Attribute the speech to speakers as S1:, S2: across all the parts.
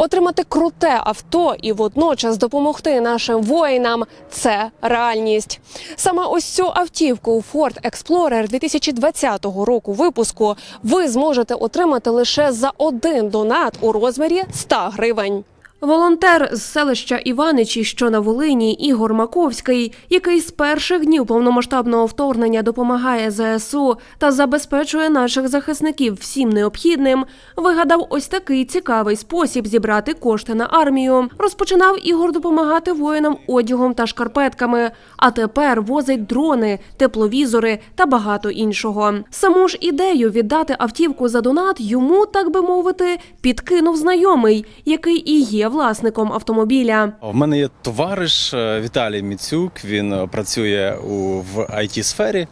S1: Отримати круте авто і водночас допомогти нашим воїнам це реальність. Саме ось цю автівку Ford Explorer 2020 року випуску ви зможете отримати лише за один донат у розмірі 100 гривень. Волонтер з селища Іваничі, що на Волині, Ігор Маковський, який з перших днів повномасштабного вторгнення допомагає ЗСУ та забезпечує наших захисників всім необхідним, вигадав ось такий цікавий спосіб зібрати кошти на армію. Розпочинав Ігор допомагати воїнам одягом та шкарпетками, а тепер возить дрони, тепловізори та багато іншого. Саму ж ідею віддати автівку за донат йому, так би мовити, підкинув знайомий, який і є власником автомобіля.
S2: У мене є товариш е, Віталій Міцюк. Він е, працює у в it сфері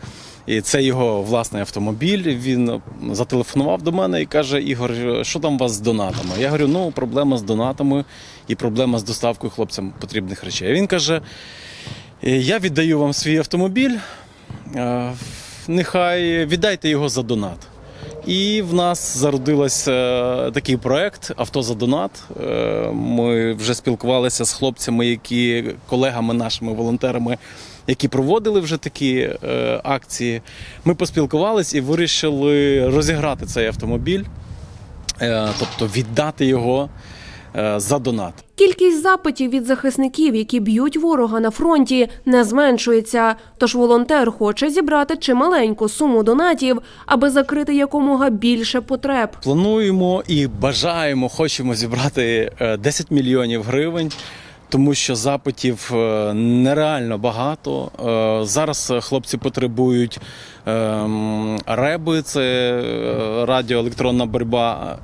S2: і це його власний автомобіль. Він е, зателефонував до мене і каже: Ігор, що там у вас з донатами? Я говорю, ну проблема з донатами і проблема з доставкою хлопцям потрібних речей. Він каже: «Е, Я віддаю вам свій автомобіль. Нехай віддайте його за донат. І в нас зародився е, такий проект Авто за донат. Е, Ми вже спілкувалися з хлопцями, які колегами нашими волонтерами, які проводили вже такі е, акції. Ми поспілкувалися і вирішили розіграти цей автомобіль, е, тобто віддати його за донат.
S1: Кількість запитів від захисників, які б'ють ворога на фронті, не зменшується. Тож волонтер хоче зібрати чималеньку суму донатів, аби закрити якомога більше потреб.
S2: Плануємо і бажаємо, хочемо зібрати е, 10 мільйонів гривень. Тому що запитів е, нереально багато. Е, Зараз е, хлопці потребують ем, реби, це радіоелектронна боротьба,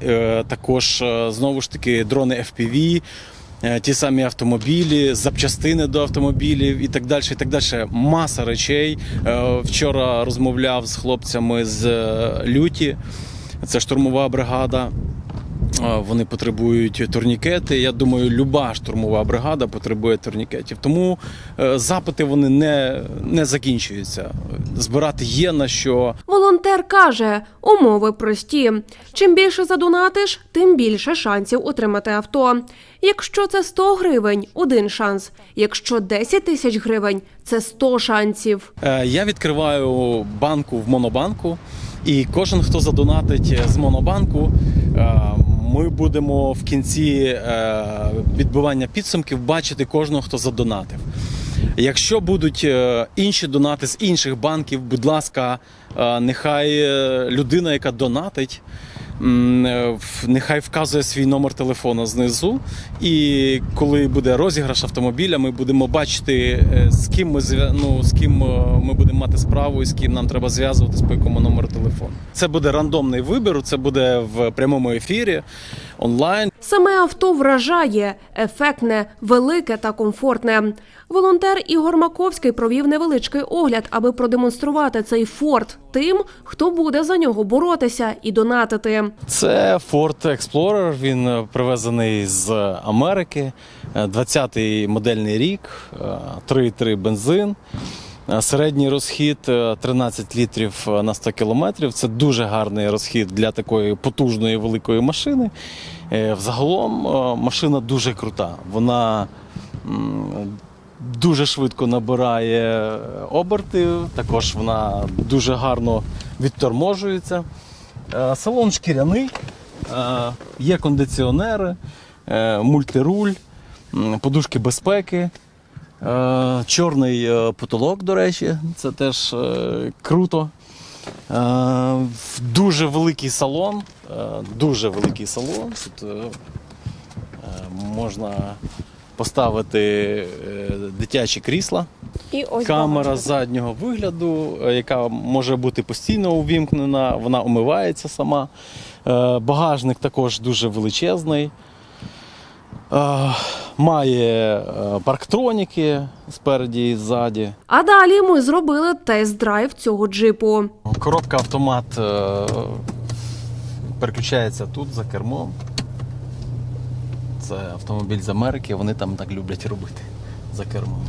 S2: також знову ж таки дрони FPV, ті самі автомобілі, запчастини до автомобілів і так далі. І так далі. Маса речей. Вчора розмовляв з хлопцями з люті. Це штурмова бригада. Вони потребують турнікети. Я думаю, люба штурмова бригада потребує турнікетів. Тому е, запити вони не, не закінчуються. Збирати є на що.
S1: Волонтер каже, умови прості. Чим більше задонатиш, тим більше шансів отримати авто. Якщо це 100 гривень один шанс. Якщо 10 тисяч гривень це 100 шансів.
S2: Е, Я відкриваю банку в монобанку, і кожен, хто задонатить з монобанку, е, ми будемо в кінці е, відбивання підсумків бачити кожного, хто задонатив. Якщо будуть е, інші донати з інших банків, будь ласка, е, нехай людина, яка донатить, нехай вказує свій номер телефону знизу. І коли буде розіграш автомобіля, ми будемо бачити, е, з ким ми ну, з ким е, ми будемо мати справу і з ким нам треба зв'язуватись по якому номеру телефону. Це буде рандомний вибір, це буде в прямому ефірі онлайн.
S1: Саме авто вражає ефектне, велике та комфортне. Волонтер Ігор Маковський провів невеличкий огляд, аби продемонструвати цей форт тим, хто буде за нього боротися і донатити.
S2: Це Ford Explorer. Він е, привезений з Америки. Е, 20-й модельний рік, е, 3,3 бензин. Е, Середній розхід е, 13 літрів е, на 100 кілометрів. Це дуже гарний розхід для такої потужної великої машини. Е, Взагалом машина дуже крута. Вона дуже швидко набирає оберти. Також вона дуже гарно відторможується. Салон шкіряний, є кондиціонери, мультируль, подушки безпеки, чорний е, потолок, до речі, це теж е, круто. Е, Дуже великий салон, е, дуже великий салон. Тут е, е, можна поставити е, дитячі крісла.
S1: І ось
S2: Камера заднього вигляду, е, яка може бути постійно увімкнена, вона омивається сама. Е, Багажник також дуже величезний. Має е, парктроніки спереді і ззаді.
S1: А далі ми зробили тест-драйв цього джипу.
S2: Коробка автомат е, переключається тут за кермом. Це автомобіль з Америки, вони там так люблять робити за кермом.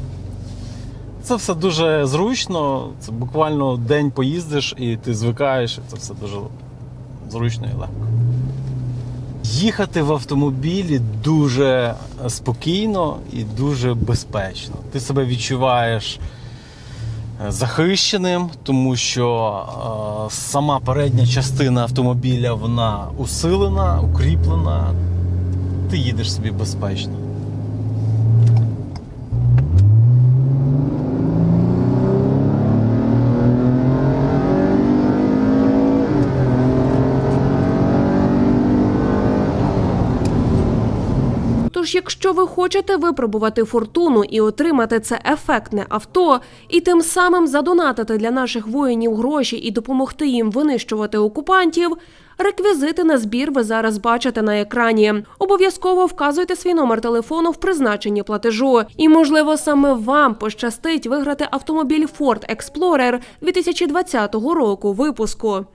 S2: Це все дуже зручно. Це буквально день поїздиш і ти звикаєш. і Це все дуже зручно і легко. Їхати в автомобілі дуже спокійно і дуже безпечно. Ти себе відчуваєш е, захищеним, тому що е, сама передня частина автомобіля вона усилена, укріплена. Ти їдеш собі безпечно.
S1: Тож, якщо ви хочете випробувати фортуну і отримати це ефектне авто, і тим самим задонатити для наших воїнів гроші і допомогти їм винищувати окупантів. Реквізити на збір ви зараз бачите на екрані. Обов'язково вказуйте свій номер телефону в призначенні платежу. І, можливо, саме вам пощастить виграти автомобіль Ford Explorer 2020 року випуску.